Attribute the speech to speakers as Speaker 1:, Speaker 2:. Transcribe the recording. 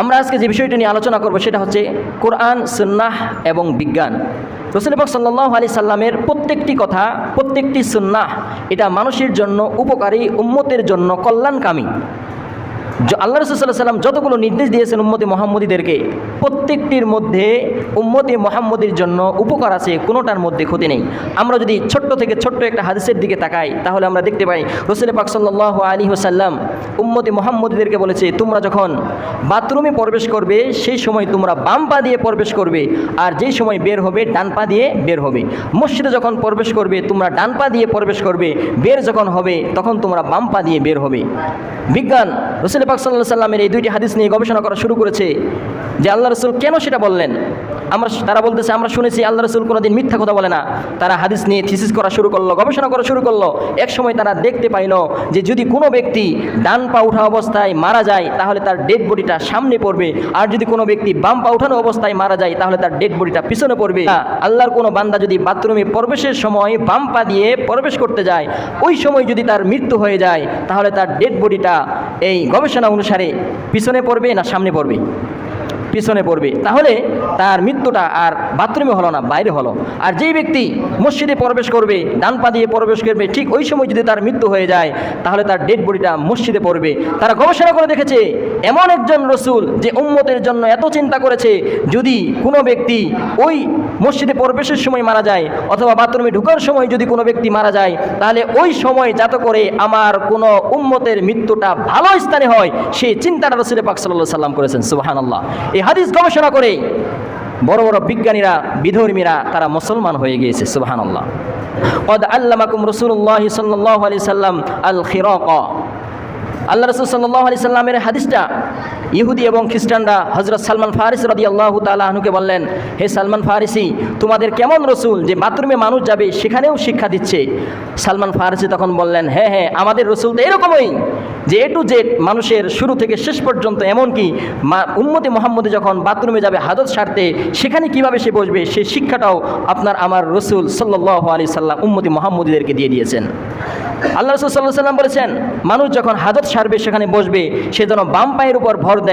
Speaker 1: আমরা আজকে যে বিষয়টি নিয়ে আলোচনা করব সেটা হচ্ছে কোরআন, সুন্নাহ এবং বিজ্ঞান। রসুলবাক সাল্লাহ আলি সাল্লামের প্রত্যেকটি কথা, প্রত্যেকটি সুন্নাহ, এটা মানুষের জন্য উপকারী, উম্মতের জন্য কল্যাণকামী। আল্লাহ রসুল্লাহ সাল্লাম যতগুলো নির্দেশ দিয়েছেন উম্মতি মোহাম্মদীদেরকে, প্রত্যেকটির মধ্যে উম্মতি মোহাম্মদীর জন্য উপকার আছে, কোনোটার মধ্যে ক্ষতি নেই। আমরা যদি ছোট্ট থেকে ছোট্ট একটা হাদিসের দিকে তাকাই, তাহলে আমরা দেখতে পাই, রসুল পাক সাল্লাহ আলী হোসাল্লাম উম্মতি মোহাম্মদীদেরকে বলেছে, তোমরা যখন বাথরুমে প্রবেশ করবে, সেই সময় তোমরা বাম পা দিয়ে প্রবেশ করবে, আর যেই সময় বের হবে, ডান পা দিয়ে বের হবে। মসজিদে যখন প্রবেশ করবে, তোমরা ডান পা দিয়ে প্রবেশ করবে, বের যখন হবে, তখন তোমরা বাম পা দিয়ে বের হবে। বিজ্ঞান, রসুল পাক সাল্লাহ সাল্লামের এই দুইটি হাদিস নিয়ে গবেষণা করা শুরু করেছে যে আল্লাহ রসুল কেন সেটা বললেন? আমরা তারা বলতেছে, আমরা শুনেছি আল্লাহ রসুল কোনোদিন মিথ্যা কথা বলে না। তারা হাদিস নিয়ে থিসিস করা শুরু করল, গবেষণা করা শুরু করল। এক সময় তারা দেখতে পাইল যে যদি কোনো ব্যক্তি ডান পা উঠা অবস্থায় মারা যায়, তাহলে তার ডেড বডিটা সামনে পড়বে। আর যদি কোনো ব্যক্তি বাম পা উঠানো অবস্থায় মারা যায়, তাহলে তার ডেড বডিটা পিছনে পড়বে। আল্লাহর কোনো বান্দা যদি বাথরুমে প্রবেশের সময় বাম পা দিয়ে প্রবেশ করতে যায়, ওই সময় যদি তার মৃত্যু হয়ে যায়, তাহলে তার ডেড বডিটা এই গবেষণা অনুসারে পিছনে পড়বে না সামনে পড়বে? পিছনে পড়বে। তাহলে তার মৃত্যুটা আর বাথরুমে হলো না, বাইরে হলো। আর যেই ব্যক্তি মসজিদে প্রবেশ করবে, ডান পা দিয়ে প্রবেশ করবে, ঠিক ওই সময় যদি তার মৃত্যু হয়ে যায়, তাহলে তার ডেড বডিটা মসজিদে পড়বে। তারা গবেষণা করে দেখেছে, এমন একজন রসুল যে উম্মতের জন্য এত চিন্তা করেছে, যদি কোনো ব্যক্তি ওই মসজিদে প্রবেশের সময় মারা যায়, অথবা বাথরুমে ঢুকার সময় যদি কোনো ব্যক্তি মারা যায়, তাহলে ওই সময় যাতে করে আমার কোনো উম্মতের মৃত্যুটা ভালো স্থানে হয়, সেই চিন্তাটা রসুল পাক সাল্লাহ সাল্লাম করেছেন। সুবাহান আল্লাহ এই হাদিস গবেষণা করে বড় বড় বিজ্ঞানীরা, বিধর্মীরা তারা মুসলমান হয়ে গিয়েছে সুবাহান আল্লাহ কদ আল্লামাকুম রসুল্লাহ সাল্লাহ আলি সাল্লাম আল খিরক আল্লাহ রসুল সাল্লাহ আলি সাল্লামের হাদিসটা ইহুদি এবং খ্রিস্টানরা হজরত সালমান ফারিস রদি আল্লাহ তালাহনুকে বললেন, হে সালমান ফারিসি, তোমাদের কেমন রসুল যে বাথরুমে মানুষ যাবে সেখানেও শিক্ষা দিচ্ছে? সালমান ফারিসি তখন বললেন হ্যাঁ হ্যাঁ আমাদের রসুল তো এরকমই। যে এ টু জেড মানুষের শুরু থেকে শেষ পর্যন্ত এমনকি উম্মতি মোহাম্মদে যখন বাথরুমে যাবে হাদত সারতে, সেখানে কীভাবে সে বসবে সেই শিক্ষাটাও আপনার আমার রসুল সাল্লাহ আলি সাল্লাম উম্মতি মোহাম্মদীদেরকে দিয়ে দিয়েছেন। আল্লাহ রসুল সাল্লাহ সাল্লাম বলেছেন, মানুষ যখন হাজত সারবে, সেখানে বসবে, সে যেন বাম পায়ের উপর ভর দেয়।